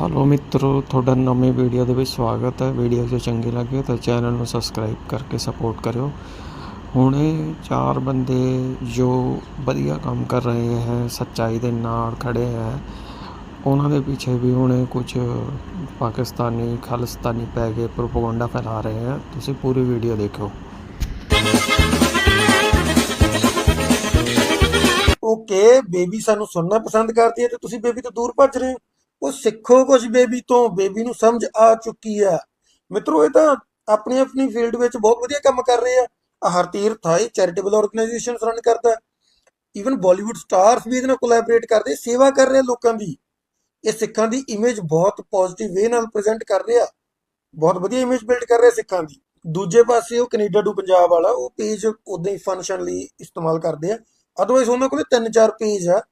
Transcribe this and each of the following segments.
Hello ਮਿੱਤਰੋ, ਤੁਹਾਡਾ ਨਵੀਂ ਵੀਡੀਓ ਦੇ ਵਿੱਚ ਸਵਾਗਤ ਹੈ। ਵੀਡੀਓ ਜੇ ਚੰਗੀ ਲੱਗੇ ਤਾਂ ਚੈਨਲ ਨੂੰ ਸਬਸਕ੍ਰਾਈਬ ਕਰਕੇ ਸਪੋਰਟ ਕਰਿਓ। ਹੁਣ ਇਹ ਚਾਰ ਬੰਦੇ ਜੋ ਵਧੀਆ ਕੰਮ ਕਰ ਰਹੇ ਹੈ, ਸੱਚਾਈ ਦੇ ਨਾਲ ਖੜੇ ਹੈ। ਉਹਨਾਂ ਦੇ ਪਿੱਛੇ ਵੀ ਹੁਣ ਕੁਝ ਪਾਕਿਸਤਾਨੀ, ਖਾਲਿਸਤਾਨੀ ਪੈ ਕੇ ਪ੍ਰੋਪਗੈਂਡਾ ਫੈਲਾ ਰਹੇ ਹੈ। ਤੁਸੀਂ ਪੂਰੀ ਵੀਡੀਓ ਦੇਖੋ ਓਕੇ ਬੇਬੀ ਸਾਨੂੰ ਸੁਣਨਾ ਪਸੰਦ ਕਰਦੀ ਹੈ ਤੇ ਤੁਸੀਂ ਬੇਬੀ ਤੋਂ ਦੂਰ ਭੱਜ ਰਹੇ ਹੋ। ਉਹ ਸਿੱਖੋ ਕੁਝ ਬੇਬੀ ਤੋਂ, ਬੇਬੀ ਨੂੰ ਸਮਝ ਆ ਚੁੱਕੀ ਆ। ਮਿੱਤਰੋ, ਇਹ ਤਾਂ ਆਪਣੀ ਆਪਣੀ ਫੀਲਡ ਵਿੱਚ ਬਹੁਤ ਵਧੀਆ ਕੰਮ ਕਰ ਰਹੇ ਆ। ਹਰਤੀਰਥ ਹੈ ਚੈਰੀਟੇਬਲ ਆਰਗੇਨਾਈਜੇਸ਼ਨਸ ਰਨ ਕਰਦਾ ਈਵਨ ਬਾਲੀਵੁੱਡ ਸਟਾਰਸ ਵੀ ਇਹਦੇ ਨਾਲ ਕੋਲੈਬੋਰੇਟ ਕਰਦੇ, ਸੇਵਾ ਕਰ ਰਹੇ ਲੋਕਾਂ ਦੀ। ਇਹ ਸਿੱਖਾਂ ਦੀ ਇਮੇਜ ਬਹੁਤ ਪੋਜ਼ਿਟਿਵ ਵੇ ਨਾਲ ਪ੍ਰੈਜ਼ੈਂਟ ਕਰ ਰਿਹਾ ਬਹੁਤ ਵਧੀਆ ਇਮੇਜ ਬਿਲਡ ਕਰ ਰਿਹਾ ਸਿੱਖਾਂ ਦੀ। ਦੂਜੇ ਪਾਸੇ ਉਹ ਕੈਨੇਡਾ ਟੂ ਪੰਜਾਬ ਵਾਲਾ, ਉਹ ਪੇਜ ਉਦਾਂ ਹੀ ਫੰਕਸ਼ਨ ਲਈ ਇਸਤੇਮਾਲ ਕਰਦੇ ਆ। ਅਦਰਵਾਈਜ਼ ਉਹਨਾਂ ਕੋਲੇ ਤਿੰਨ ਚਾਰ ਪੇਜ ਆ।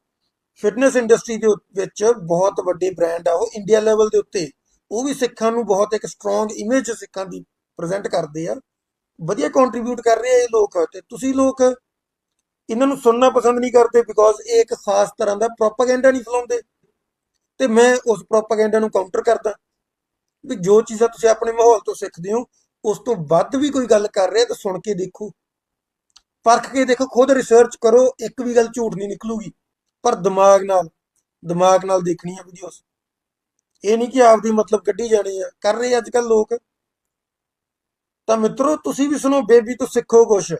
ਫਿਟਨੈਸ ਇੰਡਸਟਰੀ ਦੇ ਵਿੱਚ ਬਹੁਤ ਵੱਡੇ ਬ੍ਰਾਂਡ ਆ, ਉਹ ਇੰਡੀਆ ਲੈਵਲ ਦੇ ਉੱਤੇ। ਉਹ ਵੀ ਸਿੱਖਾਂ ਨੂੰ ਬਹੁਤ ਇੱਕ ਸਟਰੋਂਗ ਇਮੇਜ ਸਿੱਖਾਂ ਦੀ ਪ੍ਰੈਜ਼ੈਂਟ ਕਰਦੇ ਆ। ਵਧੀਆ ਕੰਟਰੀਬਿਊਟ ਕਰ ਰਹੇ ਆ ਇਹ ਲੋਕ। ਤੇ ਤੁਸੀਂ ਲੋਕ ਇਹਨਾਂ ਨੂੰ ਸੁਣਨਾ ਪਸੰਦ ਨਹੀਂ ਕਰਦੇ ਬਿਕੋਜ਼ ਇਹ ਇੱਕ ਖਾਸ ਤਰ੍ਹਾਂ ਦਾ ਪ੍ਰੋਪਾਗੈਂਡਾ ਨਹੀਂ ਫੈਲਾਉਂਦੇ। ਤੇ ਮੈਂ ਉਸ ਪ੍ਰੋਪਾਗੈਂਡਾ ਨੂੰ ਕਾਊਂਟਰ ਕਰਦਾ ਵੀ ਜੋ ਚੀਜ਼ਾਂ ਤੁਸੀਂ ਆਪਣੇ ਮਾਹੌਲ ਤੋਂ ਸਿੱਖਦੇ ਹੋ, ਉਸ ਤੋਂ ਵੱਧ ਵੀ ਕੋਈ ਗੱਲ ਕਰ ਰਿਹਾ ਤਾਂ ਸੁਣ ਕੇ ਦੇਖੋ। ਪਰਖ ਕੇ ਦੇਖੋ, ਖੁਦ ਰਿਸਰਚ ਕਰੋ, ਇੱਕ ਵੀ ਗੱਲ ਝੂਠ ਨਹੀਂ ਨਿਕਲੂਗੀ। ਪਰ ਦਿਮਾਗ ਨਾਲ ਦਿਮਾਗ ਨਾਲ ਦੇਖਣੀ ਆ ਵੀਡੀਓਸ ਇਹ ਨਹੀਂ ਕਿ ਆਪਦੀ ਮਤਲਬ ਕੱਢੀ ਜਾਣੀ ਆ। ਕਰ ਰਹੇ ਅੱਜ ਕੱਲ ਲੋਕ। ਤਾਂ ਮਿੱਤਰੋ, ਤੁਸੀਂ ਵੀ ਸੁਣੋ, ਬੇਬੀ ਤੋਂ ਸਿੱਖੋ ਕੁਛ।